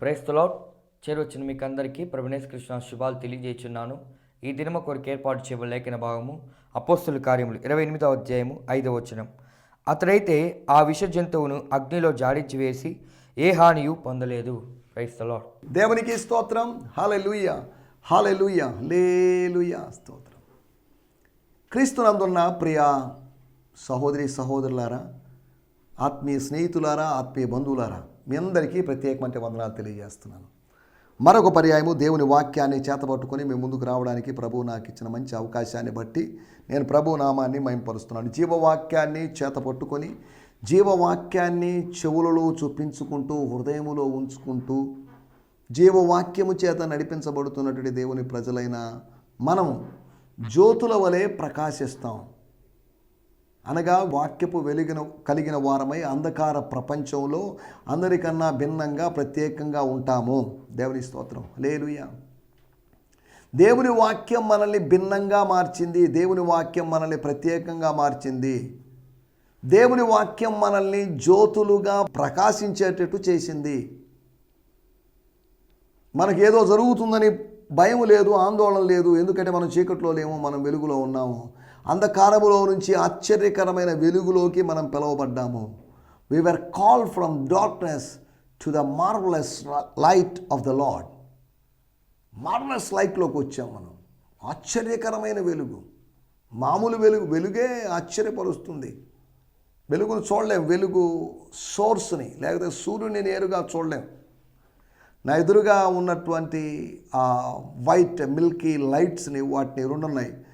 ప్రేస్తులో చేరొచ్చిన మీకు అందరికీ ప్రభునేశ్ కృష్ణ శుభాలు తెలియజేస్తున్నాను ఈ దినమ కొరకు ఏర్పాటు చేయబడిన లేఖన భాగము అపోస్తుల కార్యములు ఇరవై ఎనిమిదవ అధ్యాయము ఐదవ వచనం. అతడైతే ఆ విష జంతువును అగ్నిలో జాడించి వేసి ఏ హానియు పొందలేదు. క్రైస్తలో దేవునికి స్తోత్రం. హాలెలూయ హాలెలూయ లేలుయ స్తోత్రం. క్రీస్తునందున్న ప్రియ సహోదరి సహోదరులారా ఆత్మీయ స్నేహితులారా ఆత్మీయ బంధువులారా మీ అందరికీ ప్రత్యేకమైన వందనాలు తెలియజేస్తున్నాను. మరొక పర్యాయము దేవుని వాక్యాన్ని చేతబట్టుకొని మీ ముందుకు రావడానికి ప్రభువు నాకు ఇచ్చిన మంచి అవకాశాన్ని బట్టి నేను ప్రభు నామాన్ని మయంపరుస్తున్నాను జీవవాక్యాన్ని చేతపట్టుకొని జీవవాక్యాన్ని చెవులలో చూపించుకుంటూ హృదయములో ఉంచుకుంటూ జీవవాక్యము చేత నడిపించబడుతున్నటువంటి దేవుని ప్రజలైన మనం జ్యోతుల వలె ప్రకాశిస్తాం. అనగా వాక్యపు వెలిగిన కలిగిన వారమై అంధకార ప్రపంచంలో అందరికన్నా భిన్నంగా ప్రత్యేకంగా ఉంటాము. దేవుని స్తోత్రం. లేలుయా దేవుని వాక్యం మనల్ని భిన్నంగా మార్చింది. దేవుని వాక్యం మనల్ని ప్రత్యేకంగా మార్చింది. దేవుని వాక్యం మనల్ని జ్యోతులుగా ప్రకాశించేటట్టు చేసింది. మనకేదో జరుగుతుందని భయం లేదు ఆందోళన లేదు. ఎందుకంటే మనం చీకట్లో లేము మనం వెలుగులో ఉన్నాము. అంధకారములో నుంచి ఆశ్చర్యకరమైన వెలుగులోకి మనం పిలువబడ్డాము. We were called from darkness to the marvellous light of the lord marvellous లైట్లోకి వచ్చాం మనం. ఆశ్చర్యకరమైన వెలుగు. మామూలు వెలుగు వెలుగే ఆశ్చర్యపరుస్తుంది. వెలుగును చూడలేం. వెలుగు సోర్స్ని లేకపోతే సూర్యుని నేరుగా చూడలేం. నా ఎదురుగా ఉన్నటువంటి ఆ వైట్ మిల్కీ లైట్స్ని వాటిని రెండు ఉన్నాయి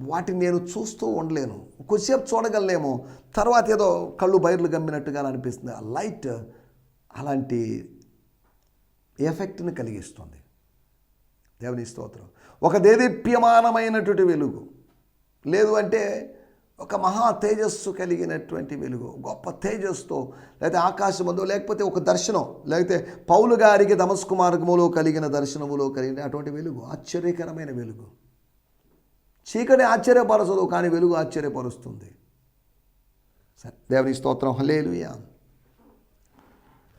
వాటిని నేను చూస్తూ ఉండలేను. కొద్దిసేపు చూడగలలేము తర్వాత ఏదో కళ్ళు బయర్లు గమ్మినట్టుగా అనిపిస్తుంది. ఆ లైట్ అలాంటి ఎఫెక్ట్ని కలిగిస్తుంది. దేవుని స్తోత్రం. ఒక దేదీప్యమానమైనటువంటి వెలుగు. లేదు అంటే ఒక మహా తేజస్సు కలిగినటువంటి వెలుగు. గొప్ప తేజస్సుతో లేకపోతే ఆకాశమందు లేకపోతే ఒక దర్శనం. లేకపోతే పౌలు గారికి దమస్కు మార్గములో కలిగిన దర్శనములో కలిగిన అటువంటి వెలుగు. ఆశ్చర్యకరమైన వెలుగు. చీకటి ఆశ్చర్యపరచదు కానీ వెలుగు ఆశ్చర్యపరుస్తుంది. సరే దేవుని స్తోత్రం. హలేలుయా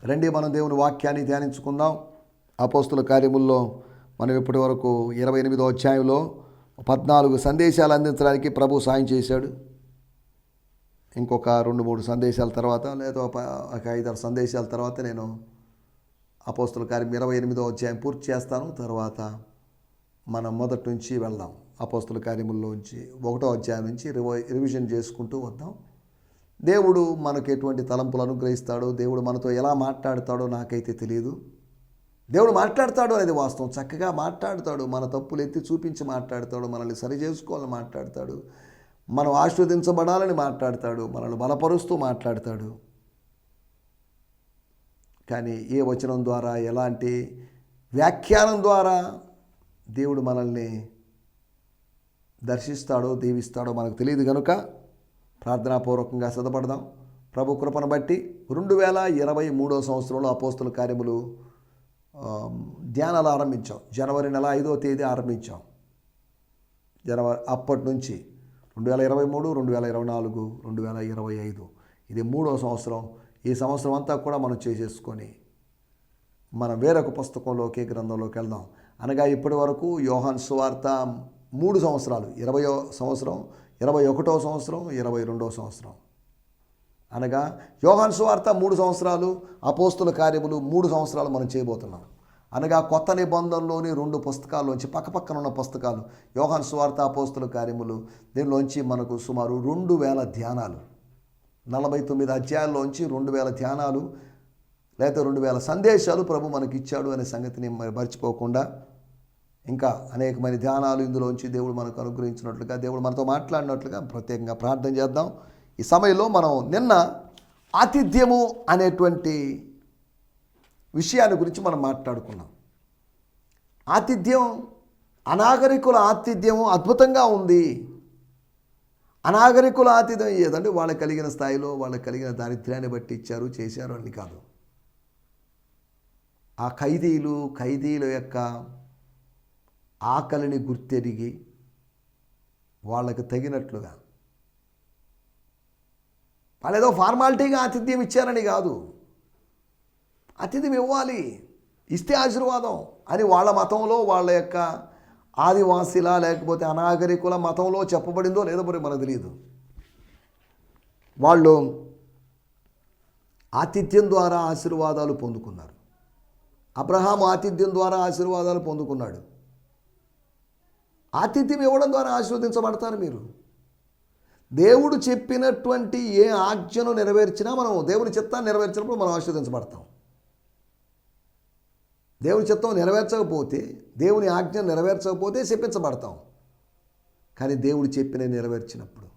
రండి మనం దేవుని వాక్యాన్ని ధ్యానించుకుందాం. అపోస్తుల కార్యముల్లో మనం ఇప్పటి వరకు ఇరవై ఎనిమిదో అధ్యాయంలో పద్నాలుగు సందేశాలు అందించడానికి ప్రభు సాయం చేశాడు. ఇంకొక రెండు మూడు సందేశాల తర్వాత లేదా ఒక ఒక ఐదారు సందేశాల తర్వాత నేను అపోస్తుల కార్యం ఇరవై ఎనిమిదో అధ్యాయం పూర్తి చేస్తాను. తర్వాత మనం మొదటి నుంచి వెళ్దాం. అపోస్తుల కార్యముల్లోంచి ఒకటో అధ్యాయం నుంచి రివిజన్ చేసుకుంటూ వద్దాం. దేవుడు మనకు ఎటువంటి తలంపులు అనుగ్రహిస్తాడో దేవుడు మనతో ఎలా మాట్లాడతాడో నాకైతే తెలియదు దేవుడు మాట్లాడతాడు అనేది వాస్తవం. చక్కగా మాట్లాడతాడు మన తప్పులు ఎత్తి చూపించి మాట్లాడతాడు మనల్ని సరి చేసుకోవాలని మాట్లాడతాడు. మనం ఆస్వాదించబడాలని మాట్లాడతాడు మనల్ని బలపరుస్తూ మాట్లాడతాడు. కానీ ఏ వచనం ద్వారా ఎలాంటి వ్యాఖ్యానం ద్వారా దేవుడు మనల్ని దర్శిస్తాడో దీవిస్తాడో మనకు తెలియదు కనుక ప్రార్థనాపూర్వకంగా సిద్ధపడదాం. ప్రభు కృపను బట్టి రెండు వేల ఇరవై మూడో సంవత్సరంలో అపోస్తుల కార్యములు ధ్యానాలు ఆరంభించాం. జనవరి నెల ఐదో తేదీ ఆరంభించాం. జనవరి అప్పటి నుంచి రెండు వేల ఇరవై మూడు రెండు వేల ఇరవై నాలుగు రెండు వేల ఇరవై ఐదు. ఇది మూడో సంవత్సరం. ఈ సంవత్సరం అంతా కూడా మనం చేసేసుకొని మనం వేరొక పుస్తకంలోకి గ్రంథంలోకి వెళ్దాం. అనగా ఇప్పటి వరకు యోహాన్ సువార్త మూడు సంవత్సరాలు. ఇరవయో సంవత్సరం ఇరవై ఒకటో సంవత్సరం ఇరవై రెండో సంవత్సరం. అనగా యోహాన్ సువార్త మూడు సంవత్సరాలు అపోస్తుల కార్యములు మూడు సంవత్సరాలు మనం చేయబోతున్నాం. అనగా కొత్త నిబంధనలోని రెండు పుస్తకాల్లోంచి పక్కపక్కన ఉన్న పుస్తకాలు యోహాన్ సువార్త అపోస్తుల కార్యములు దీనిలోంచి మనకు సుమారు రెండు వేల ధ్యానాలు. నలభై తొమ్మిది అధ్యాయాల్లోంచి రెండు వేల ధ్యానాలు లేదా రెండు వేల సందేశాలు ప్రభు మనకిచ్చాడు అనే సంగతిని మరి మర్చిపోకుండా ఇంకా అనేకమైన ధ్యానాలు ఇందులోంచి దేవుడు మనకు అనుగ్రహించినట్లుగా దేవుడు మనతో మాట్లాడినట్లుగా ప్రత్యేకంగా ప్రార్థన చేద్దాం. ఈ సమయంలో మనం నిన్న ఆతిథ్యము అనేటువంటి విషయాన్ని గురించి మనం మాట్లాడుకున్నాం. ఆతిథ్యం అనాగరికుల ఆతిథ్యం అద్భుతంగా ఉంది. అనాగరికుల ఆతిథ్యం ఏదంటే వాళ్ళకి కలిగిన స్థాయిలో వాళ్ళకి కలిగిన దారిద్ర్యాన్ని బట్టి ఇచ్చారు చేశారు అని కాదు. ఆ ఖైదీలు ఖైదీల యొక్క ఆకలిని గుర్తెరిగి వాళ్ళకు తగినట్లుగా. వాళ్ళు ఏదో ఫార్మాలిటీగా ఆతిథ్యం ఇచ్చారని కాదు. అతిథి ఇవ్వాలి. ఇస్తే ఆశీర్వాదం అని వాళ్ళ మతంలో వాళ్ళ యొక్క ఆదివాసీల లేకపోతే అనాగరికుల మతంలో చెప్పబడిందో లేదో మరి మనకు తెలియదు వాళ్ళు ఆతిథ్యం ద్వారా ఆశీర్వాదాలు పొందుకున్నారు. అబ్రహాం ఆతిథ్యం ద్వారా ఆశీర్వాదాలు పొందుకున్నాడు. ఆతిథ్యం ఇవ్వడం ద్వారా ఆశీర్వదించబడతారు మీరు. దేవుడు చెప్పినటువంటి ఏ ఆజ్ఞను నెరవేర్చినా మనం దేవుని చిత్తాన్ని నెరవేర్చినప్పుడు మనం ఆశీర్వదించబడతాం. దేవుని చిత్తం నెరవేర్చకపోతే దేవుని ఆజ్ఞ నెరవేర్చకపోతే శపించబడతాం. కానీ దేవుడు చెప్పిన నెరవేర్చినప్పుడు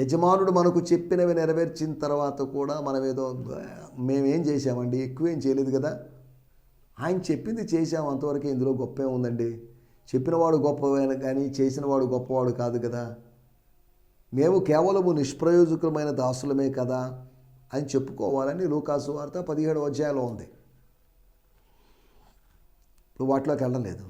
యజమానుడు మనకు చెప్పినవి నెరవేర్చిన తర్వాత కూడా మనం ఏదో మేమేం చేశామండి? ఎక్కువేం చేయలేదు కదా? ఆయన చెప్పింది చేశాం. అంతవరకు ఇందులో గొప్ప ఉందండి చెప్పినవాడు గొప్పవాడు కానీ చేసినవాడు గొప్పవాడు కాదు కదా. మేము కేవలము నిష్ప్రయోజకమైన దాసులమే కదా అని చెప్పుకోవాలని లూకాసు వార్త పదిహేడు అధ్యాయంలో ఉంది. ఇప్పుడు వాటిలోకి వెళ్ళలేదు.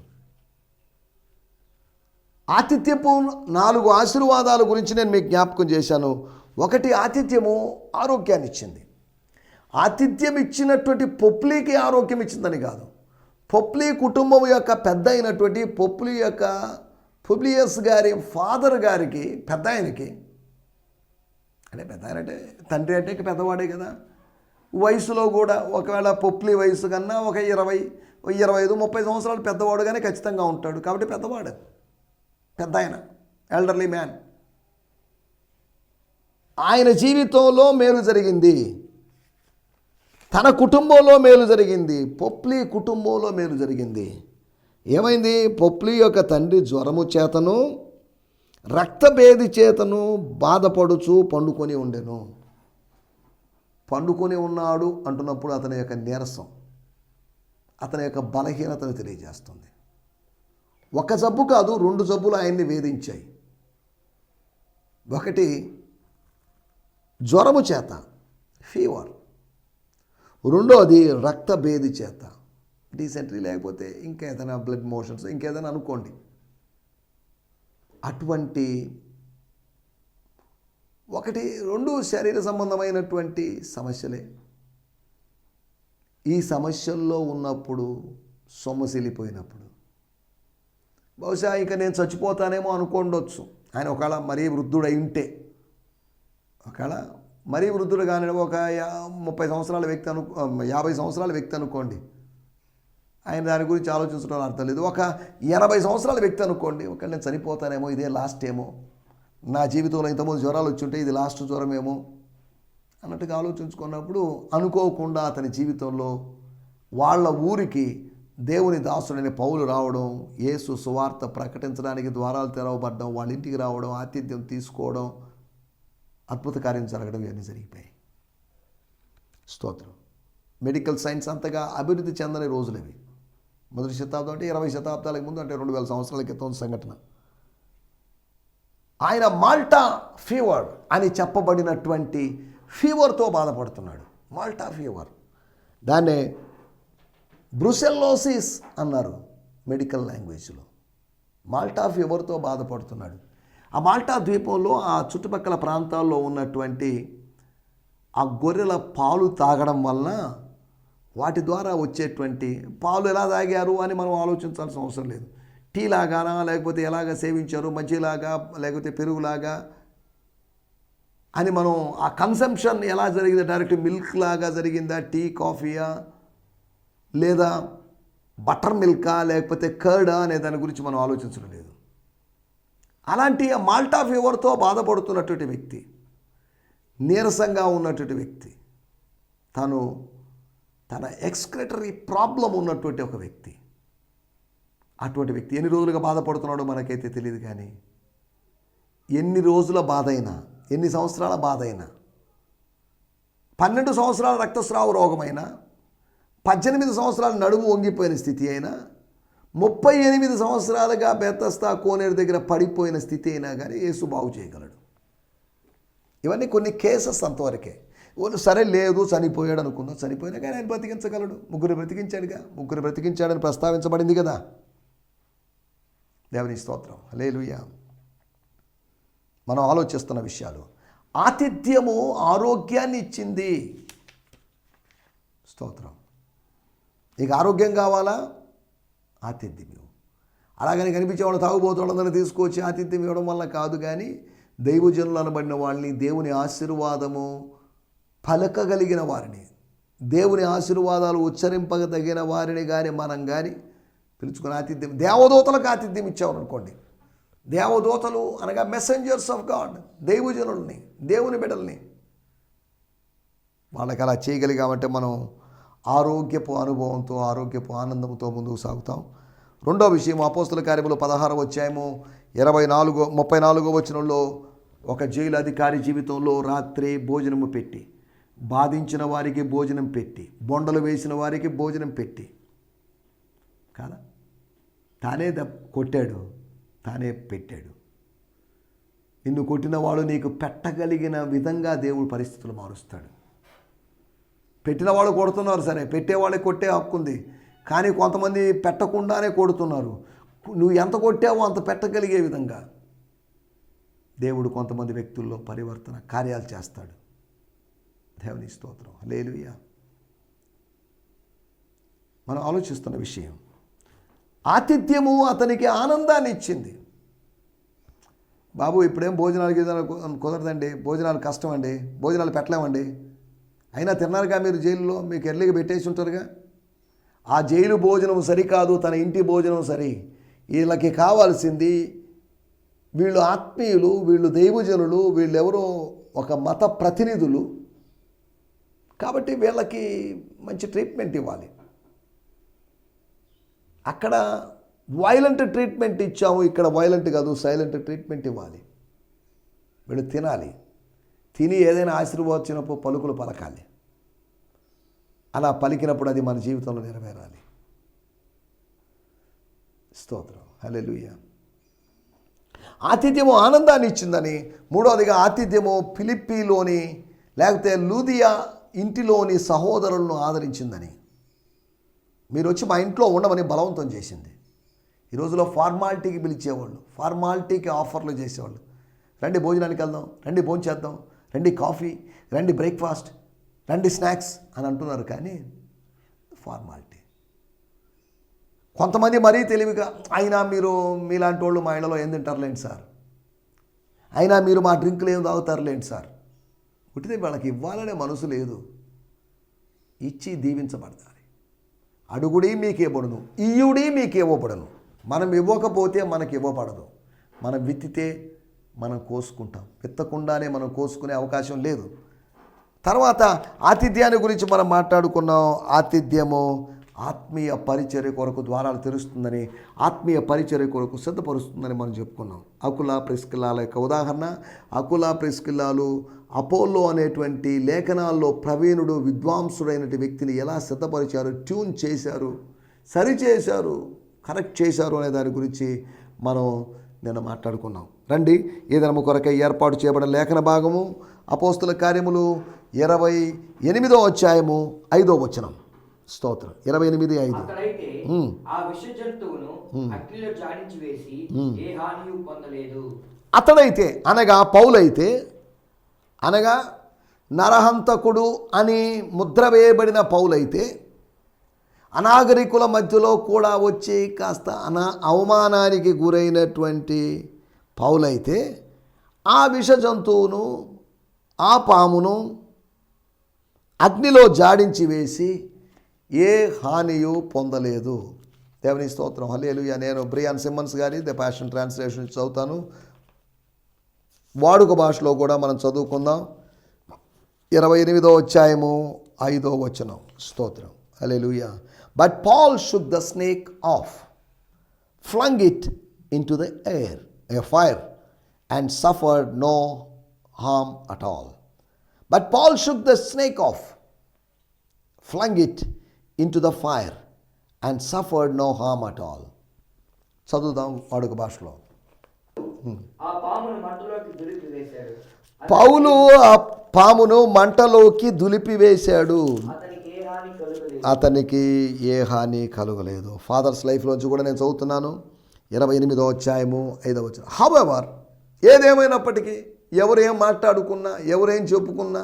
ఆతిథ్యపు నాలుగు ఆశీర్వాదాల గురించి నేను మీకు జ్ఞాపకం చేశాను. ఒకటి ఆతిథ్యము ఆరోగ్యాన్ని ఇచ్చింది ఆతిథ్యం ఇచ్చినటువంటి పొప్లీకి ఆరోగ్యం ఇచ్చిందని కాదు. పొప్లీ కుటుంబం యొక్క పెద్ద అయినటువంటి పొప్లీ యొక్క పుబ్లియస్ గారి ఫాదర్ గారికి పెద్ద ఆయనకి అంటే పెద్ద ఆయన అంటే తండ్రి అంటే పెద్దవాడే కదా వయసులో కూడా ఒకవేళ పొప్లి వయసు కన్నా ఒక ఇరవై ఇరవై ఐదు ముప్పై సంవత్సరాలు పెద్దవాడుగానే ఖచ్చితంగా ఉంటాడు. కాబట్టి పెద్దవాడు పెద్ద ఆయన ఎల్డర్లీ మ్యాన్ ఆయన జీవితంలో మేలు జరిగింది. తన కుటుంబంలో మేలు జరిగింది. పొప్లి కుటుంబంలో మేలు జరిగింది. ఏమైంది? పొప్లి యొక్క తండ్రి జ్వరము చేతను రక్తభేది చేతను బాధపడుచు పండుకొని ఉండెను. పండుకొని ఉన్నాడు అంటున్నప్పుడు అతని యొక్క నీరసం అతని యొక్క బలహీనతను తెలియజేస్తుంది. ఒక జబ్బు కాదు రెండు జబ్బులు ఆయన్ని వేధించాయి. ఒకటి జ్వరము చేత ఫీవర్ రెండోది రక్తభేది చేత. డీసెంట్రీ లేకపోతే ఇంకా ఏదైనా బ్లడ్ మోషన్స్ ఇంకేదైనా అనుకోండి. అటువంటి ఒకటి రెండు శరీర సంబంధమైనటువంటి సమస్యలే. ఈ సమస్యల్లో ఉన్నప్పుడు సొమ్మసిల్లిపోయినప్పుడు బహుశా ఇక నేను చచ్చిపోతానేమో అనుకోండొచ్చు. ఆయన ఒకవేళ మరీ వృద్ధుడై ఉంటే ఒకవేళ మరీ వృద్ధుడు కానీ ఒక ముప్పై సంవత్సరాల వ్యక్తి అను యాభై సంవత్సరాల వ్యక్తి అనుకోండి. ఆయన దాని గురించి ఆలోచించడం అర్థం లేదు. ఒక ఎనభై సంవత్సరాల వ్యక్తి అనుకోండి ఒక నేను చనిపోతానేమో ఇదే లాస్ట్ ఏమో. నా జీవితంలో ఇంతకుముందు జ్వరాలు వచ్చి ఉంటే ఇది లాస్ట్ జ్వరమేమో అన్నట్టుగా ఆలోచించుకున్నప్పుడు అనుకోకుండా అతని జీవితంలో వాళ్ళ ఊరికి దేవుని దాసుడని పౌలు రావడం యేసు సువార్త ప్రకటించడానికి ద్వారాలు తెరవబడడం వాళ్ళ ఇంటికి రావడం ఆతిథ్యం తీసుకోవడం అద్భుత కార్యం జరగడం ఇవన్నీ జరిగిపోయాయి. స్తోత్రం. మెడికల్ సైన్స్ అంతగా అభివృద్ధి చెందని రోజులవి. మొదటి శతాబ్దం అంటే ఇరవై శతాబ్దాలకు ముందు అంటే రెండు వేల సంవత్సరాల క్రితం సంఘటన. ఆయన మాల్టా ఫీవర్ అని చెప్పబడినటువంటి ఫీవర్తో బాధపడుతున్నాడు. మాల్టా ఫీవర్ దాన్నే బ్రుసెల్లోసిస్ అన్నారు మెడికల్ లాంగ్వేజ్లో. మాల్టా ఫీవర్తో బాధపడుతున్నాడు. ఆ మాల్టా ద్వీపంలో ఆ చుట్టుపక్కల ప్రాంతాల్లో ఉన్నటువంటి ఆ గొర్రెల పాలు తాగడం వలన వాటి ద్వారా వచ్చేటువంటి పాలు ఎలా తాగారు అని మనం ఆలోచించాల్సిన అవసరం లేదు. టీ లాగానా లేకపోతే ఎలాగ సేవించారు మజ్జిలాగా లేకపోతే పెరుగులాగా అని మనం ఆ కన్సంప్షన్ ఎలా జరిగిందా? డైరెక్ట్ మిల్క్ లాగా జరిగిందా? టీ కాఫీయా లేదా బటర్ మిల్కా లేకపోతే కర్డా అనే దాని గురించి మనం ఆలోచించడం లేదు. అలాంటి మాల్టా ఫీవర్తో బాధపడుతున్నటువంటి వ్యక్తి నీరసంగా ఉన్నటువంటి వ్యక్తి తను తన ఎక్స్క్రెటరీ ప్రాబ్లం ఉన్నటువంటి ఒక వ్యక్తి. అటువంటి వ్యక్తి ఎన్ని రోజులుగా బాధపడుతున్నాడో మనకైతే తెలియదు కానీ ఎన్ని రోజుల బాధ అయినా ఎన్ని సంవత్సరాల బాధ అయినా పన్నెండు సంవత్సరాల రక్తస్రావ రోగమైనా పద్దెనిమిది సంవత్సరాల నడుము వంగిపోయిన స్థితి అయినా ముప్పై ఎనిమిది సంవత్సరాలుగా బెత్తస్తా కోనేరు దగ్గర పడిపోయిన స్థితి అయినా కానీ యేసు బాగు చేయగలడు. ఇవన్నీ కొన్ని కేసెస్ అంతవరకే. వాళ్ళు సరే లేదు చనిపోయాడు అనుకుందాం చనిపోయినా కానీ ఆయన బ్రతికించగలడు. ముగ్గురు బ్రతికించాడుగా ముగ్గురు బ్రతికించాడని ప్రస్తావించబడింది కదా. దేవుని స్తోత్రం. లేలుయ్యా మనం ఆలోచిస్తున్న విషయాలు. ఆతిథ్యము ఆరోగ్యాన్ని ఇచ్చింది. స్తోత్రం. నీకు ఆరోగ్యం కావాలా? ఆతిథ్యం ఇవ్వు. అలాగని కనిపించే తాగుబోతులందరినీ తీసుకొచ్చి ఆతిథ్యం ఇవ్వడం వల్ల కాదు కానీ దైవజనులు అనబడిన వాళ్ళని దేవుని ఆశీర్వాదము పలకగలిగిన వారిని దేవుని ఆశీర్వాదాలు ఉచ్చరింపగదగిన వారిని కానీ మనం కానీ పిలుచుకుని ఆతిథ్యం దేవదూతలకు ఆతిథ్యం ఇచ్చామనుకోండి దేవదూతలు అనగా మెసెంజర్స్ ఆఫ్ గాడ్ దైవజనుల్ని దేవుని బిడ్డల్ని. వాళ్ళకి అలా చేయగలిగామంటే మనం ఆరోగ్యపు అనుభవంతో ఆరోగ్యపు ఆనందంతో ముందుకు సాగుతాం. రెండో విషయం అపోస్తుల కార్యములు పదహారు వచ్చాము ఇరవై నాలుగో ముప్పై నాలుగో వచనంలో ఒక జైలు అధికారి జీవితంలో రాత్రి భోజనము పెట్టి బాధించిన వారికి భోజనం పెట్టి బొండలు వేసిన వారికి భోజనం పెట్టి. కాదా? తానే ద కొట్టాడు తానే పెట్టాడు. నిన్ను కొట్టిన వాడు నీకు పెట్టగలిగిన విధంగా దేవుడు పరిస్థితులు మారుస్తాడు. పెట్టిన వాళ్ళు కొడుతున్నారు సరే పెట్టేవాళ్ళకి కొట్టే హక్కు ఉంది. కానీ కొంతమంది పెట్టకుండానే కొడుతున్నారు. నువ్వు ఎంత కొట్టావో అంత పెట్టగలిగే విధంగా. దేవుడు కొంతమంది వ్యక్తుల్లో పరివర్తన కార్యాలు చేస్తాడు. దేవుని స్తోత్రం. లేలుయ్య మనం ఆలోచిస్తున్న విషయం ఆతిథ్యము అతనికి ఆనందాన్ని ఇచ్చింది. బాబు ఇప్పుడేం భోజనాలు కుదరదండి? భోజనాలు కష్టం అండి భోజనాలు పెట్టలేమండి. అయినా తిన్నారుగా మీరు జైలులో? మీకు ఎర్లీగా పెట్టేసి ఉంటారుగా? ఆ జైలు భోజనం సరికాదు తన ఇంటి భోజనం సరి. వీళ్ళకి కావాల్సింది వీళ్ళు ఆత్మీయులు వీళ్ళు దైవజనులు వీళ్ళెవరో ఒక మత ప్రతినిధులు. కాబట్టి వీళ్ళకి మంచి ట్రీట్మెంట్ ఇవ్వాలి. అక్కడ వైలెంట్ ట్రీట్మెంట్ ఇచ్చాము ఇక్కడ వైలెంట్ కాదు సైలెంట్ ట్రీట్మెంట్ ఇవ్వాలి. వీళ్ళు తినాలి. తిని ఏదైనా ఆశీర్వదించినప్పుడు పలుకులు పలకాలి. అలా పలికినప్పుడు అది మన జీవితంలో నెరవేరాలి. స్తోత్రం. హల్లెలూయా. ఆతిథ్యము ఆనందాన్ని ఇచ్చిందని మూడవదిగా ఆతిథ్యము ఫిలిప్పీలోని లేకపోతే లూదియా ఇంటిలోని సహోదరులను ఆదరించిందని. మీరు వచ్చి మా ఇంట్లో ఉండమని బలవంతం చేసింది. ఈ రోజులో ఫార్మాలిటీకి పిలిచేవాళ్ళు ఫార్మాలిటీకి ఆఫర్లు చేసేవాళ్ళు. రండి భోజనానికి వెళ్దాం రండి భోజనం చేద్దాం రండి కాఫీ రండి బ్రేక్ఫాస్ట్ రండి స్నాక్స్ అని అంటున్నారు కానీ ఫార్మాలిటీ. కొంతమంది మరీ తెలివిగా అయినా మీరు మీలాంటి వాళ్ళు మా ఇళ్ళలో ఏం తింటారులేండి సార్? అయినా మీరు మా డ్రింకులు ఏం తాగుతారులేండి సార్? పుట్టితే వాళ్ళకి ఇవ్వాలనే మనసు లేదు. ఇచ్చి దీవించబడతారు. అడుగుడి మీకు ఇవ్వబడును ఇయ్యుడి మీకు ఇవ్వబడను. మనం ఇవ్వకపోతే మనకి ఇవ్వబడదు. మనం విత్తితే మనం కోసుకుంటాం. విత్తకుండానే మనం కోసుకునే అవకాశం లేదు. తర్వాత ఆతిథ్యాన్ని గురించి మనం మాట్లాడుకున్నాం. ఆతిథ్యము ఆత్మీయ పరిచర్య కొరకు ద్వారాలు తెరుస్తుందని ఆత్మీయ పరిచర్య కొరకు సిద్ధపరుస్తుందని మనం చెప్పుకున్నాం. అకుల ప్రిస్కిల్లాల యొక్క ఉదాహరణ అకుల ప్రిస్కిల్లాలు అపోలో అనేటువంటి లేఖనాల్లో ప్రవీణుడు విద్వాంసుడైనటువంటి వ్యక్తిని ఎలా సిద్ధపరిచారు ట్యూన్ చేశారు సరిచేశారు కరెక్ట్ చేశారు అనే దాని గురించి మనం నిన్న మాట్లాడుకున్నాం. రండి ఈ దినము కొరకై ఏర్పాటు చేయబడిన లేఖన భాగము అపోస్తుల కార్యములు ఇరవై ఎనిమిదో అధ్యాయము ఐదో వచనం. స్తోత్రం. ఇరవై ఎనిమిది ఐదు. అతడైతే అనగా పౌలైతే అనగా నరహంతకుడు అని ముద్ర వేయబడిన పౌలైతే అనాగరికుల మధ్యలో కూడా వచ్చి కాస్త అనా అవమానానికి గురైనటువంటి పౌలైతే ఆ విష జంతువును ఆ పామును అగ్నిలో జాడించి వేసి ఏ హానియు పొందలేదు. దేవుని స్తోత్రం. హలేలుయ నేను బ్రియాన్ సిమ్మన్స్ గారి ద ప్యాషన్ ట్రాన్స్లేషన్ చదువుతాను. వాడుక భాషలో కూడా మనం చదువుకుందాం. ఇరవై ఎనిమిదో అధ్యాయము ఐదో వచనం. స్తోత్రం. హల్లెలూయా. But Paul shook the snake off flung it into the air, a fire, and suffered no harm at all. But Paul shook the snake off, flung it into the fire, and suffered no harm at all. చదువుదాం వాడుక భాషలో ఆ పామును మంటలోకి దులిపి వేశాడు పౌలు ఆ పామును మంటలోకి దులిపివేశాడు అతనికి ఏ హాని కలుగలేదు. ఫాదర్స్ లైఫ్లోంచి కూడా నేను చదువుతున్నాను. ఇరవై ఎనిమిదో అధ్యాయము ఐదవ వచ్చిన హవెవర్ ఏదేమైనప్పటికీ ఎవరేం మాట్లాడుకున్నా ఎవరేం చెప్పుకున్నా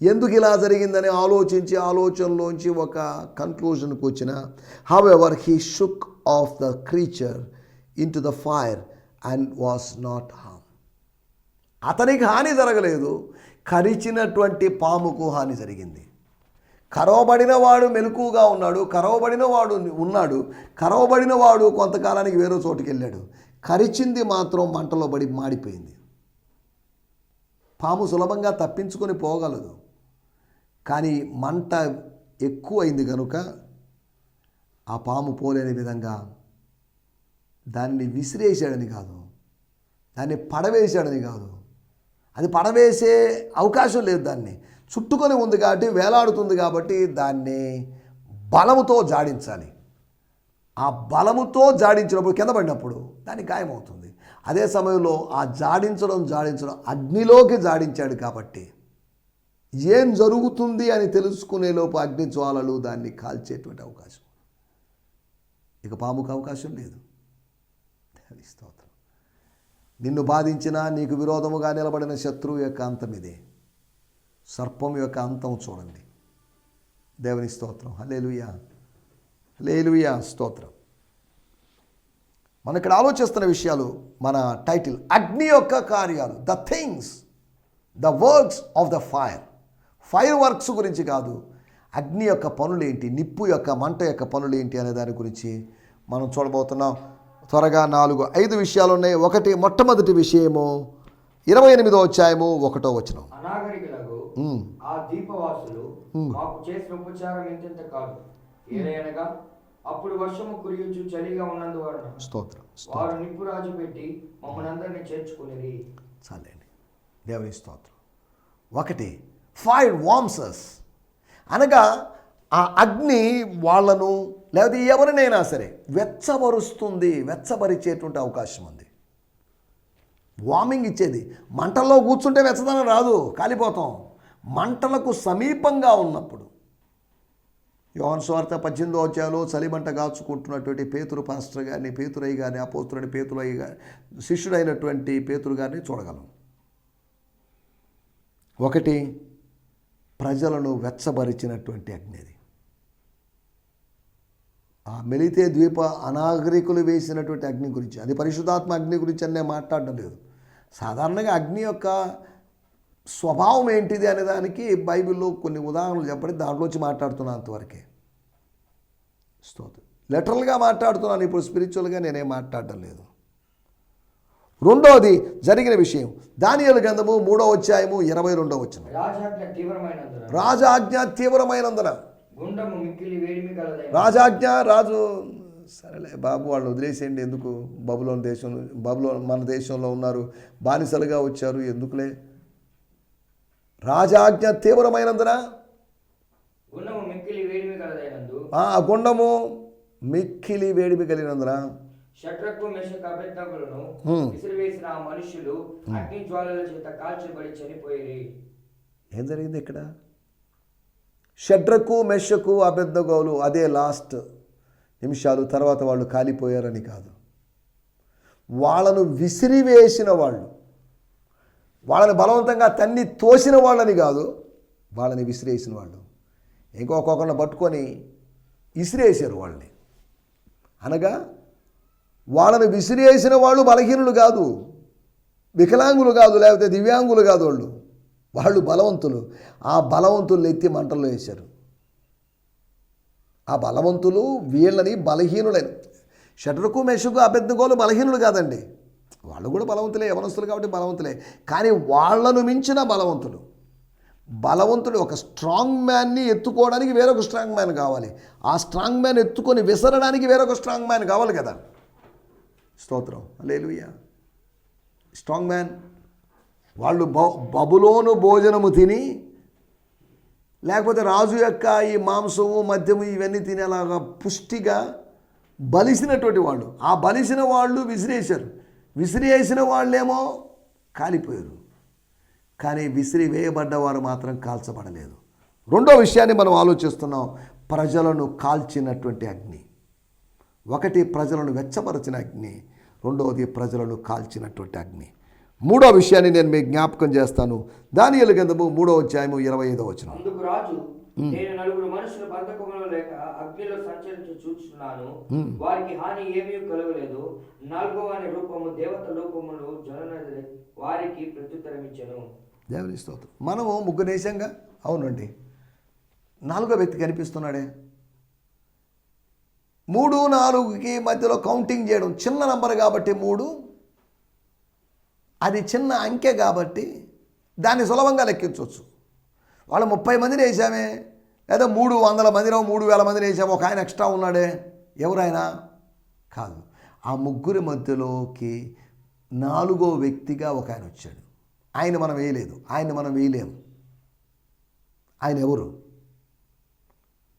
ఎందుకు ఇలా జరిగిందని ఆలోచించి ఆలోచనలోంచి ఒక కన్క్లూజన్కి వచ్చిన however he shook off the creature into the fire and was not harm అతనికి హాని జరగలేదు. కరిచినటువంటి పాముకు హాని జరిగింది. కరవబడిన వాడు మెలకుగా ఉన్నాడు కరవబడిన వాడు ఉన్నాడు కరవబడిన వాడు కొంతకాలానికి వేరే చోటుకి వెళ్ళాడు కరిచింది మాత్రం మంటలో పడి మాడిపోయింది. పాము సులభంగా తప్పించుకొని పోగలదు. కానీ మంట ఎక్కువైంది కనుక ఆ పాము పోలేని విధంగా దాన్ని విసిరేసాడని కాదు దాన్ని పడవేశాడని కాదు. అది పడవేసే అవకాశం లేదు దాన్ని. చుట్టుకొని ఉంది కాబట్టి వేలాడుతుంది కాబట్టి దాన్ని బలముతో జాడించాలి. ఆ బలముతో జాడించినప్పుడు కింద పడినప్పుడు దానికి గాయమవుతుంది. అదే సమయంలో ఆ జాడించడం జాడించడం అగ్నిలోకి జాడించాడు కాబట్టి ఏం జరుగుతుంది అని తెలుసుకునే లోపు అగ్ని జ్వాలలు దాన్ని కాల్చేటువంటి అవకాశం. ఇక పాముకు అవకాశం లేదు. స్తోత్రం. నిన్ను బాధించిన నీకు విరోధముగా నిలబడిన శత్రువు యొక్క అంతం ఇదే. సర్పం యొక్క అంతం చూడండి. దేవుని స్తోత్రం. హలేలుయా హలేలుయా స్తోత్రం. మన ఇక్కడ ఆలోచిస్తున్న విషయాలు మన టైటిల్ అగ్ని యొక్క కార్యాలు the things the works of the fire. Fire works గురించి కాదు అగ్ని యొక్క పనులేంటి నిప్పు యొక్క మంట యొక్క పనులేంటి అనే దాని గురించి మనం చూడబోతున్నాం. త్వరగా నాలుగు ఐదు విషయాలు ఉన్నాయి. ఒకటి మొట్టమొదటి విషయము ఇరవై ఎనిమిదో అధ్యాయము ఒకటో వచనం. అనాగరికులకు ఆ దీపవాసులు మాకు చేసిన ఉపచారం ఇంతెంత కాదు. ఏలయనగా అప్పుడు వర్షము కురియుచు చలిగా ఉన్నందువలన స్తోత్రం వారు నిప్పు రాజు పెట్టి మమ్మల్ని అందరినీ చేర్చుకునేది చాలండి. దేవుని స్తోత్రం. ఒకటి ఫైర్ వామ్సస్. అనగా ఆ అగ్ని వాళ్ళను లేదా ఎవరినైనా సరే వెచ్చబరుస్తుంది వెచ్చబరిచేటువంటి అవకాశం ఉంది. వార్మింగ్ ఇచ్చేది. మంటల్లో కూర్చుంటే వెచ్చదనం రాదు కాలిపోతాం. మంటలకు సమీపంగా ఉన్నప్పుడు యోహన్ స్వార్థ పద్దెనిమిదో వచ్చాలో చలిమంట కాచుకుంటున్నటువంటి పేతురు పాస్టర్ గారిని పేతురయ్య గారిని అపోస్తుడని పేతురయ్య గారి శిష్యుడైనటువంటి పేతురు గారిని చూడగలం. ఒకటి ప్రజలను వెచ్చబరిచినటువంటి అగ్నిది ఆ మెలితే ద్వీప అనాగరికులు వేసినటువంటి అగ్ని గురించి అది పరిశుద్ధాత్మ అగ్ని గురించి అనే మాట్లాడడం లేదు. సాధారణంగా అగ్ని యొక్క స్వభావం ఏంటిది అనే దానికి బైబిల్లో కొన్ని ఉదాహరణలు చెప్పండి. దాంట్లోంచి మాట్లాడుతున్నాను అంతవరకే. స్తోత్రం. లిటరల్గా మాట్లాడుతున్నాను. ఇప్పుడు స్పిరిచువల్గా నేనేం మాట్లాడడం లేదు. రెండోది జరిగిన విషయం. దానియల గ్రంథము మూడో అధ్యాయము ఇరవై రెండో వచ్చిన రాజాజ్ఞ తీవ్రమైనందున. రాజాజ్ఞ రాజు సరేలే బాబు వాళ్ళు వదిలేసేయండి. ఎందుకు? బబులోని దేశం బబులో మన దేశంలో ఉన్నారు. బానిసలుగా వచ్చారు. ఎందుకులే? రాజాజ్ఞ తీవ్రమైనందున ఆ గుండము మిక్కిలి వేడిమి కలిగినందున షట్రకు మెషక అభ్యర్థకులను హ్మ్. విసిరివేసిన ఆ మనుషులు అగ్ని జ్వాలల చేత కాల్చబడి చనిపోయి ఏం జరిగింది ఇక్కడ? షడ్రకు మెషకు అబెద్దగోలు అదే లాస్ట్ నిమిషాలు తర్వాత వాళ్ళు కాలిపోయారని కాదు. వాళ్ళను విసిరివేసిన వాళ్ళు వాళ్ళని బలవంతంగా తన్ని తోసిన వాళ్ళని కాదు వాళ్ళని విసిరేసిన వాళ్ళు. ఇంకొకొకరిని పట్టుకొని విసిరేసారు వాళ్ళని. అనగా వాళ్ళని విసిరేసిన వాళ్ళు బలహీనులు కాదు వికలాంగులు కాదు లేకపోతే దివ్యాంగులు కాదు వాళ్ళు. వాళ్ళు బలవంతులు. ఆ బలవంతులు ఎత్తి మంటల్లో వేశారు. ఆ బలవంతులు వీళ్ళని బలహీనులైన షటరుకు మెషుకు అభ్యర్థగోలు బలహీనులు కాదండి. వాళ్ళు కూడా బలవంతులే యవనస్తులు కాబట్టి బలవంతులే. కానీ వాళ్ళను మించిన బలవంతులు. బలవంతుడు ఒక స్ట్రాంగ్ మ్యాన్ని ఎత్తుకోవడానికి వేరొక స్ట్రాంగ్ మ్యాన్ కావాలి. ఆ స్ట్రాంగ్ మ్యాన్ ఎత్తుకొని విసరడానికి వేరొక స్ట్రాంగ్ మ్యాన్ కావాలి కదా. స్తోత్రం. లేలుయ్యా స్ట్రాంగ్ మ్యాన్. వాళ్ళు బబులోను భోజనము తిని లేకపోతే రాజు యొక్క ఈ మాంసము మద్యము ఇవన్నీ తినేలాగా పుష్టిగా బలిసినటువంటి వాళ్ళు. ఆ బలిసిన వాళ్ళు విసిరేశారు. విసిరేసిన వాళ్ళేమో కాలిపోయారు. కానీ విసిరి వేయబడ్డవారు మాత్రం కాల్చబడలేదు. రెండో విషయాన్ని మనం ఆలోచిస్తున్నాం. ప్రజలను కాల్చినటువంటి అగ్ని. ఒకటి ప్రజలను వెచ్చపరిచిన అగ్ని. రెండవది ప్రజలను కాల్చినటువంటి అగ్ని. మూడో విషయాన్ని నేను మీకు జ్ఞాపకం చేస్తాను. దానియలు కిందము మూడో అధ్యాయము ఇరవై ఐదో వచ్చిన నేను నలుగురు మనుషులు బంధకములో లేక అగ్నిలో సంచరించి చూస్తున్నాను వారికి హాని ఏమీ కలగలేదు. నాలుగవ అనే రూపము దేవత రూపములు జననది వారికి ప్రత్యుత్తరం ఇచ్చెను దేవుని స్తోత్రం. మనము ముగ్గురు వేసాంగా అవునండి. నాలుగో వ్యక్తి కనిపిస్తున్నాడే. మూడు నాలుగుకి మధ్యలో కౌంటింగ్ చేయడం చిన్న నంబర్ కాబట్టి మూడు. అది చిన్న అంకె కాబట్టి దాన్ని సులభంగా లెక్కించవచ్చు. వాళ్ళు ముప్పై మందిని వేసామే లేదా మూడు వందల మందిలో మూడు వేల మందిని వేసాము ఒక ఆయన ఎక్స్ట్రా ఉన్నాడే. ఎవరైనా కాదు. ఆ ముగ్గురి మధ్యలోకి నాలుగో వ్యక్తిగా ఒక ఆయన వచ్చాడు. ఆయన మనం వేయలేదు. ఆయన మనం వేయలేము. ఆయన ఎవరు?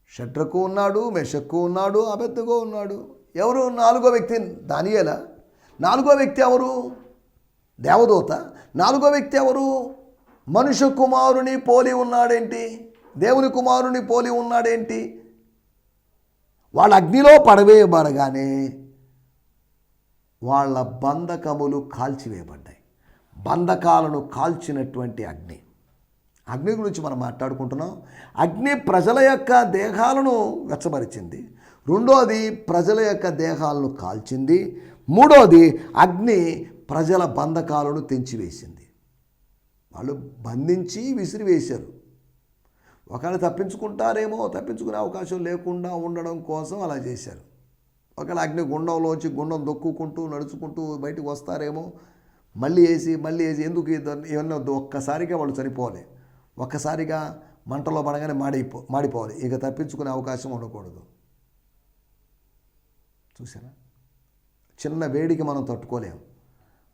షట్రకు ఉన్నాడు మెషక్కు ఉన్నాడు అబెద్దగో ఉన్నాడు. ఎవరు? నాలుగో వ్యక్తి దానియేలా. నాలుగో వ్యక్తి ఎవరు? దేవదూత. నాలుగో వ్యక్తి ఎవరు? మనుష్య కుమారుని పోలి ఉన్నాడేంటి? దేవుని కుమారుని పోలి ఉన్నాడేంటి? వాళ్ళ అగ్నిలో పడవేయబడగానే వాళ్ళ బంధకములు కాల్చివేయబడ్డాయి. బంధకాలను కాల్చినటువంటి అగ్ని. అగ్ని గురించి మనం మాట్లాడుకుంటున్నాం. అగ్ని ప్రజల యొక్క దేహాలను వెచ్చబరిచింది రెండోది ప్రజల యొక్క దేహాలను కాల్చింది. మూడోది అగ్ని ప్రజల బంధకాలను తెంచివేసింది. వాళ్ళు బంధించి విసిరివేశారు. ఒకవేళ తప్పించుకుంటారేమో తప్పించుకునే అవకాశం లేకుండా ఉండడం కోసం అలా చేశారు. ఒకవేళ అగ్ని గుండంలోంచి గుండం దొక్కుకుంటూ నడుచుకుంటూ బయటకు వస్తారేమో మళ్ళీ వేసి మళ్ళీ వేసి ఎందుకు ఇద్దరు ఏమన్నా ఒక్కసారిగా వాళ్ళు చనిపోవాలి. ఒక్కసారిగా మంటలో పడగానే మాడిపో మాడిపోవాలి. ఇక తప్పించుకునే అవకాశం ఉండకూడదు. చూసారా చిన్న వేడికి మనం తట్టుకోలేము.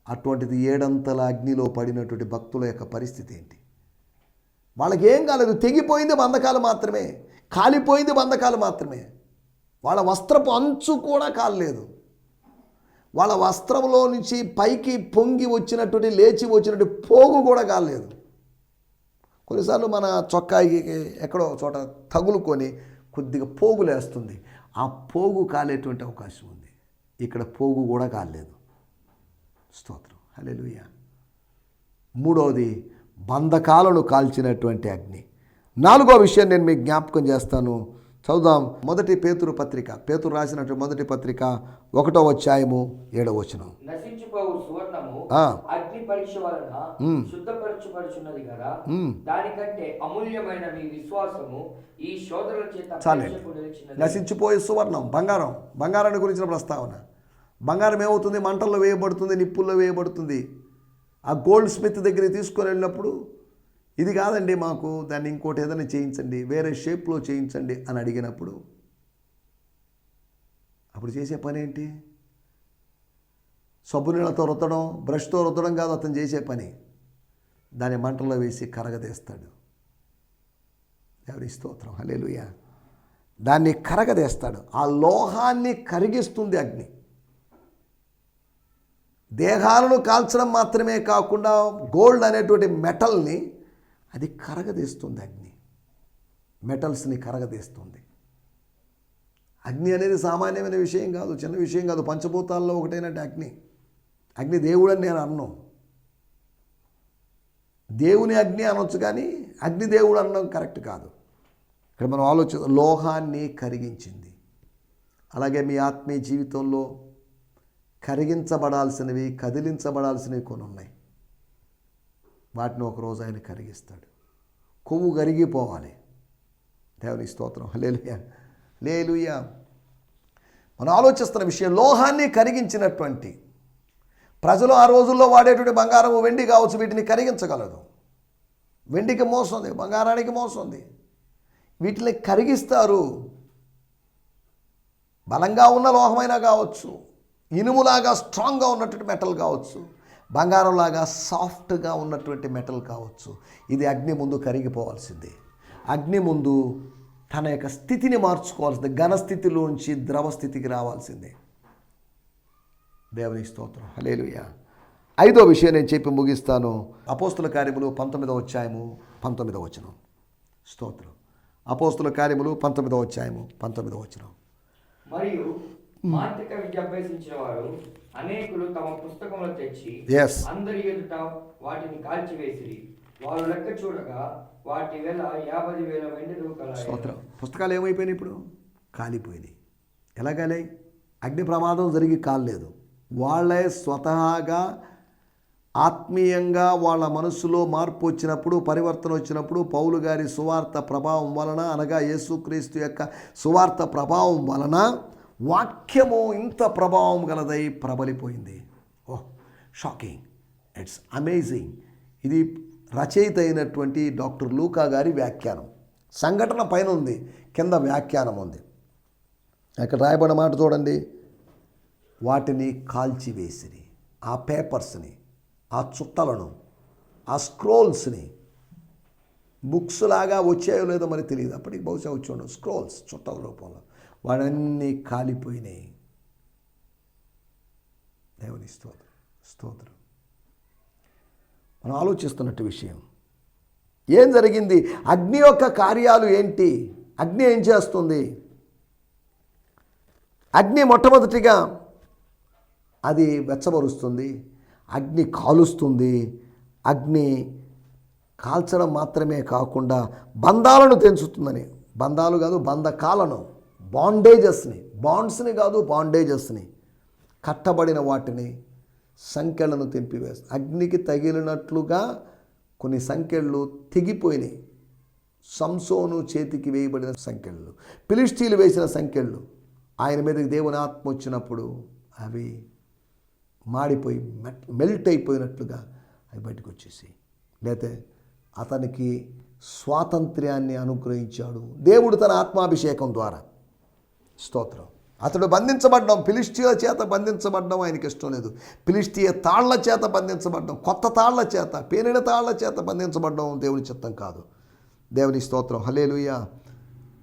అటువంటిది ఏడంతల అగ్నిలో పడినటువంటి భక్తుల యొక్క పరిస్థితి ఏంటి? వాళ్ళకి ఏం కాలేదు తెగిపోయింది బంధకాలు మాత్రమే. కాలిపోయింది బంధకాలు మాత్రమే. వాళ్ళ వస్త్రపు అంచు కూడా కాలేదు వాళ్ళ వస్త్రంలో నుంచి పైకి పొంగి వచ్చినటువంటి లేచి వచ్చినటువంటి పోగు కూడా కాలేదు కొన్నిసార్లు మన చొక్కాయికి ఎక్కడో చోట తగులుకొని కొద్దిగా పోగులేస్తుంది ఆ పోగు కాలేటువంటి అవకాశం ఉంది. ఇక్కడ పోగు కూడా కాలేదు స్తోత్రం. హల్లెలూయా. మూడవది బంధకాలను కాల్చినటువంటి అగ్ని. నాలుగో విషయం నేను మీకు జ్ఞాపకం చేస్తాను. చదువుదాం మొదటి పేతురు పత్రిక. పేతురు రాసినటువంటి మొదటి పత్రిక ఒకటో అధ్యాయము ఏడవ వచనం. చేత చాలే. నశించిపోయే సువర్ణం బంగారం. బంగారాన్ని గురించిన ప్రస్తావన. బంగారం ఏమవుతుంది? మంటల్లో వేయబడుతుంది నిప్పుల్లో వేయబడుతుంది. ఆ గోల్డ్ స్మిత్ దగ్గరికి తీసుకొని వెళ్ళినప్పుడు ఇది కాదండి మాకు దాన్ని ఇంకోటి ఏదైనా చేయించండి వేరే షేప్లో చేయించండి అని అడిగినప్పుడు అప్పుడు చేసే పని ఏంటి? సబ్బు నీళ్ళతో రుద్దడం బ్రష్తో రుద్దడం కాదు అతను చేసే పని. దాన్ని మంటల్లో వేసి కరగదేస్తాడు. ఎవరి స్తోత్రం. హలేలుయా దాన్ని కరగదేస్తాడు. ఆ లోహాన్ని కరిగిస్తుంది అగ్ని. దేహాలను కాల్చడం మాత్రమే కాకుండా గోల్డ్ అనేటువంటి మెటల్ని అది కరగదీస్తుంది అగ్ని. మెటల్స్ని కరగదీస్తుంది. అగ్ని అనేది సామాన్యమైన విషయం కాదు చిన్న విషయం కాదు పంచభూతాల్లో ఒకటైనట్టు అగ్ని. అగ్ని దేవుడు అని నేను అన్నం. దేవుని అగ్ని అనొచ్చు కానీ అగ్ని దేవుడు అనడం కరెక్ట్ కాదు. ఇక్కడ మనం ఆలోచన లోహాన్ని కరిగించింది. అలాగే మీ ఆత్మీయ జీవితంలో కరిగించబడాల్సినవి కదిలించబడాల్సినవి కొన్ని ఉన్నాయి. వాటిని ఒకరోజు ఆయన కరిగిస్తాడు. కొవ్వు కరిగిపోవాలి. దేవుని స్తోత్రం. లేలుయా లేలుయా మనం ఆలోచిస్తున్న విషయం లోహాన్ని కరిగించినటువంటి ప్రజలు ఆ రోజుల్లో వాడేటువంటి బంగారం వెండి కావచ్చు వీటిని కరిగించగలదు వెండికి మోసం ఉంది బంగారానికి మోసం ఉంది వీటిని కరిగిస్తారు. బలంగా ఉన్న లోహమైనా కావచ్చు ఇనుములాగా స్ట్రాంగ్గా ఉన్నటువంటి మెటల్ కావచ్చు బంగారంలాగా సాఫ్ట్గా ఉన్నటువంటి మెటల్ కావచ్చు ఇది అగ్ని ముందు కరిగిపోవాల్సిందే. అగ్ని ముందు తన యొక్క స్థితిని మార్చుకోవాల్సిందే ఘనస్థితిలోంచి ద్రవస్థితికి రావాల్సిందే. దేవుని స్తోత్రం. హలేలుయ ఐదో విషయం నేను చెప్పి ముగిస్తాను. అపోస్తుల కార్యములు పంతొమ్మిదవ అధ్యాయము పంతొమ్మిదవ వచనం. స్తోత్రం. అపోస్తుల కార్యములు పంతొమ్మిదవ అధ్యాయము పంతొమ్మిదవ వచనం. మరియు మాంత్రిక విద్య అభ్యసించిన వారు అనేకులు తమ పుస్తకములు తెచ్చి అందరి ఎదుట వాటిని కాల్చివేసిరి. వారు లెక్క చూడగా వాటి వేల యాభై వేల వెండి రూపాయలు పుస్తకాలు ఏమైపోయినాయి ఇప్పుడు? కాలిపోయినాయి. ఎలా కాలాయి అగ్ని ప్రమాదం జరిగి కాలేదు వాళ్ళే స్వతహాగా ఆత్మీయంగా వాళ్ళ మనస్సులో మార్పు వచ్చినప్పుడు పరివర్తన వచ్చినప్పుడు పౌలు గారి సువార్త ప్రభావం వలన అనగా యేసుక్రీస్తు యొక్క సువార్త ప్రభావం వలన వాక్యము ఇంత ప్రభావం గలదై ప్రబలిపోయింది. Oh shocking. ఇట్స్ అమేజింగ్ ఇది రచయిత అయినటువంటి డాక్టర్ లూకా గారి వ్యాఖ్యానం. సంఘటన పైన ఉంది కింద వ్యాఖ్యానం ఉంది. అక్కడ రాయబడిన మాట చూడండి. వాటిని కాల్చివేసిరి. ఆ పేపర్స్ని ఆ చుట్టలను ఆ స్క్రోల్స్ని. బుక్స్ లాగా వచ్చాయో లేదో మరి తెలియదు. అప్పటికి బహుశా వచ్చి ఉండవు స్క్రోల్స్ చుట్టల రూపంలో. వాడన్నీ కాలిపోయినాయి. దేవుని స్తోత్రం స్తోత్రం. మనం ఆలోచిస్తున్నట్టు విషయం. ఏం జరిగింది? అగ్ని యొక్క కార్యాలు ఏంటి? అగ్ని ఏం చేస్తుంది? అగ్ని మొట్టమొదటిగా అది వెచ్చబరుస్తుంది అగ్ని కాలుస్తుంది. అగ్ని కాల్చడం మాత్రమే కాకుండా బంధాలను తెంచుతుందని. బంధాలు కాదు బంధకాలను. బాండేజెస్ని బాండ్స్ని కాదు బాండేజెస్ని కట్టబడిన వాటిని సంఖ్యలను తెంపివేసి అగ్నికి తగిలినట్లుగా కొన్ని సంఖ్యలు తెగిపోయినాయి. సంసోను చేతికి వేయబడిన సంఖ్యలు పిలిస్టీలు వేసిన సంఖ్యలు ఆయన మీదకి దేవుని ఆత్మ వచ్చినప్పుడు అవి మాడిపోయి మెట్ మెల్ట్ అయిపోయినట్లుగా అవి బయటకు వచ్చేసి లేతే అతనికి స్వాతంత్ర్యాన్ని అనుగ్రహించాడు దేవుడు తన ఆత్మాభిషేకం ద్వారా. స్తోత్రం. అతడు బంధించబడ్డం ఫిలిస్టీల చేత బంధించబడ్డం ఆయనకి ఇష్టం లేదు. ఫిలిస్టీయ తాళ్ళ చేత బంధించబడ్డం కొత్త తాళ్ళ చేత పేనిన తాళ్ళ చేత బంధించబడ్డం దేవుని చిత్తం కాదు. దేవుని స్తోత్రం. హలేలుయ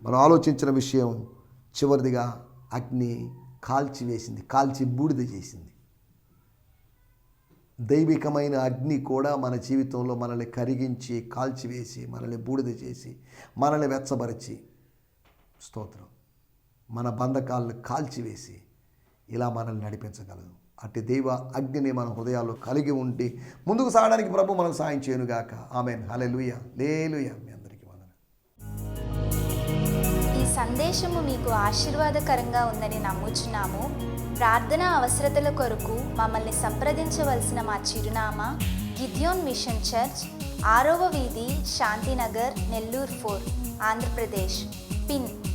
మనం ఆలోచించిన విషయం చివరిదిగా అగ్ని కాల్చి వేసింది కాల్చి బూడిద చేసింది. దైవికమైన అగ్ని కూడా మన జీవితంలో మనల్ని కరిగించి కాల్చివేసి మనల్ని బూడిద చేసి మనల్ని వెచ్చబరిచి. స్తోత్రం. మన బంధకాలను కాల్చివేసి ఇలా మనల్ని నడిపించగలదు. అట్టి దైవ అగ్నిని మన హృదయాల్లో కలిగి ఉండి ముందుకు సాగడానికి ప్రభు మనకు సాయం చేయనుగాక. ఆమెన్. హలే లూయ లేలుయ. మీ అందరికీ వందన ఈ సందేశము మీకు ఆశీర్వాదకరంగా ఉందని నమ్ముచున్నాము. ప్రార్థన అవసరతల కొరకు మమ్మల్ని సంప్రదించవలసిన మా చిరునామా గిద్యోన్ మిషన్ చర్చ్ ఆరవ వీధి శాంతినగర్ నెల్లూరు ఫోర్ ఆంధ్రప్రదేశ్. పిన్